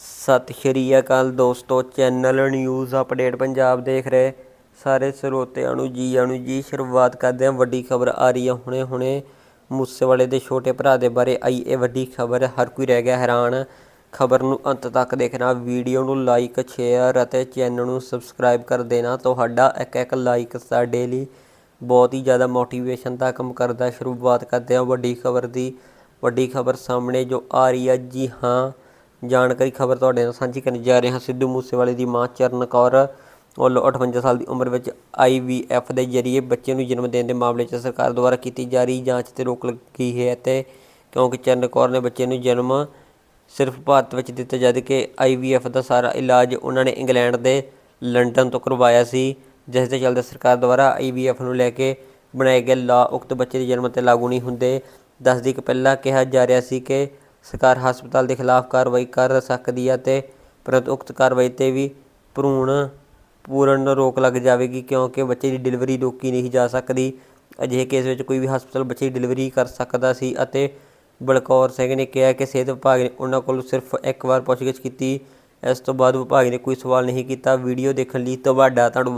ਸਤਿ ਸ਼੍ਰੀ ਅਕਾਲ ਦੋਸਤੋ, channel news update Punjab ਦੇਖ ਰਹੇ ਸਾਰੇ ਸਰੋਤਿਆਂ ਨੂੰ ਜੀ ਆਣੂ ਜੀ, ਸ਼ੁਰੂਆਤ ਕਰਦੇ ਹਾਂ। ਵੱਡੀ ਖਬਰ ਆ ਰਹੀ ਹੈ ਹੁਣੇ ਹੁਣੇ। ਮੂਸੇਵਾਲੇ ਦੇ ਛੋਟੇ ਭਰਾ ਦੇ ਬਾਰੇ ਆਈ ਇਹ ਵੱਡੀ ਖਬਰ। ਹਰ ਕੋਈ ਰਹਿ ਗਿਆ ਹੈਰਾਨ। ਖਬਰ ਨੂੰ ਅੰਤ ਤੱਕ ਦੇਖਣਾ, ਵੀਡੀਓ ਨੂੰ ਲਾਈਕ ਸ਼ੇਅਰ ਅਤੇ ਚੈਨਲ ਨੂੰ ਸਬਸਕ੍ਰਾਈਬ ਕਰ ਦੇਣਾ। ਤੁਹਾਡਾ ਇੱਕ ਇੱਕ ਲਾਈਕ ਸਾਡੇ ਲਈ ਬਹੁਤ ਹੀ ਜ਼ਿਆਦਾ ਮੋਟੀਵੇਸ਼ਨ ਦਾ ਕੰਮ ਕਰਦਾ। ਸ਼ੁਰੂਆਤ ਕਰਦੇ ਹਾਂ ਵੱਡੀ ਖਬਰ ਦੀ। ਵੱਡੀ ਖਬਰ ਸਾਹਮਣੇ ਜੋ ਆ ਰਹੀ ਹੈ ਜੀ ਹਾਂ ਜਾਣਕਾਰੀ ਖਬਰ ਤੁਹਾਡੇ ਨਾਲ ਸਾਂਝੀ ਕਰਨ ਜਾ ਰਹੇ ਹਾਂ ਸਿੱਧੂ ਮੂਸੇਵਾਲੇ ਦੀ ਮਾਂ ਚਰਨ ਕੌਰ ਵੱਲੋਂ 58 ਸਾਲ ਦੀ ਉਮਰ ਵਿੱਚ ਆਈਵੀਐਫ ਦੇ ਜ਼ਰੀਏ ਬੱਚੇ ਨੂੰ ਜਨਮ ਦੇਣ ਦੇ ਮਾਮਲੇ 'ਚ ਸਰਕਾਰ ਦੁਆਰਾ ਕੀਤੀ ਜਾ ਰਹੀ ਜਾਂਚ ਤੇ ਰੋਕ ਲੱਗੀ ਹੈ ਅਤੇ ਕਿਉਂਕਿ ਚਰਨ ਕੌਰ ਨੇ ਬੱਚੇ ਨੂੰ ਜਨਮ ਸਿਰਫ ਭਾਰਤ ਵਿੱਚ ਦਿੱਤਾ ਜਦ ਕਿ ਆਈਵੀਐਫ ਦਾ ਸਾਰਾ ਇਲਾਜ ਉਹਨਾਂ ਨੇ ਇੰਗਲੈਂਡ ਦੇ ਲੰਡਨ ਤੋਂ ਕਰਵਾਇਆ ਸੀ, ਜਿਸ ਦੇ ਚੱਲਦੇ ਸਰਕਾਰ ਦੁਆਰਾ ਆਈਵੀਐਫ ਨੂੰ ਲੈ ਕੇ ਬਣਾਏ ਗਏ ਲਾ ਉਕਤ ਬੱਚੇ ਦੇ ਜਨਮ ਤੇ ਲਾਗੂ ਨਹੀਂ ਹੁੰਦੇ। ਦੱਸਦੀ ਕਿ ਪਹਿਲਾਂ ਕਿਹਾ ਜਾ ਰਿਹਾ ਸੀ ਕਿ ਸਰਕਾਰ ਹਸਪਤਾਲ ਦੇ ਖਿਲਾਫ ਕਾਰਵਾਈ ਕਰ ਸਕਦੀ ਹੈ ਅਤੇ ਪਰੰਤੂ ਉਕਤ ਕਾਰਵਾਈ ਤੇ ਵੀ ਭਰੂਣ ਪੂਰਨ ਰੋਕ ਲੱਗ ਜਾਵੇਗੀ, ਕਿਉਂਕਿ ਬੱਚੇ ਦੀ ਡਿਲੀਵਰੀ ਰੋਕੀ ਨਹੀਂ ਜਾ ਸਕਦੀ। ਅਜਿਹੇ ਕੇਸ ਵਿੱਚ ਕੋਈ ਵੀ ਹਸਪਤਾਲ ਬੱਚੇ ਦੀ ਡਿਲੀਵਰੀ ਕਰ ਸਕਦਾ ਸੀ ਅਤੇ ਬਲਕੌਰ ਸਿੰਘ ਨੇ ਕਿਹਾ ਕਿ ਸਿਹਤ ਵਿਭਾਗ ਨੇ ਉਹਨਾਂ ਕੋਲ ਸਿਰਫ ਇੱਕ ਵਾਰ ਪੁੱਛਗਿੱਛ ਕੀਤੀ। ਇਸ ਤੋਂ ਬਾਅਦ ਵਿਭਾਗ ਨੇ ਕੋਈ ਸਵਾਲ ਨਹੀਂ ਕੀਤਾ। ਵੀਡੀਓ ਦੇਖਣ ਲਈ ਤੁਹਾਡਾ ਧੰਨਵਾਦ।